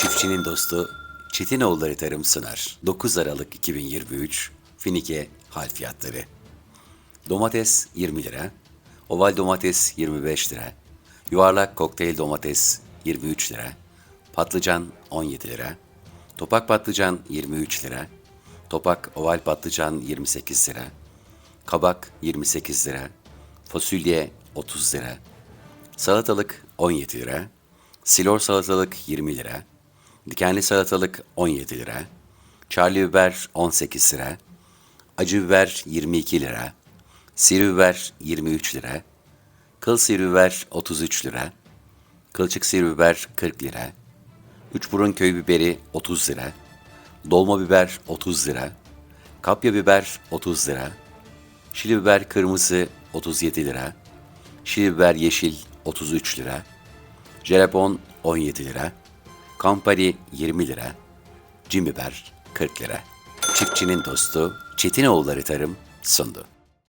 Çiftçinin dostu Çetinoğulları Tarım sunar. 9 Aralık 2023 Finike hal fiyatları. Domates 20 lira, oval domates 25 lira, yuvarlak kokteyl domates 23 lira, patlıcan 17 lira, topak patlıcan 23 lira, topak oval patlıcan 28 lira, kabak 28 lira, fasulye 30 lira, salatalık 17 lira, silor salatalık 20 lira, dikenli salatalık 17 lira, çarlı biber 18 lira, acı biber 22 lira, sivri biber 23 lira, kıl sivri biber 33 lira, kılçık sivri biber 40 lira, üç burun köy biberi 30 lira, dolma biber 30 lira, kapya biber 30 lira, şili biber kırmızı 37 lira, şili biber yeşil 33 lira, jelepon 17 lira, kampari 20 lira, cin biber 40 lira. Çiftçinin dostu Çetinoğulları Tarım sundu.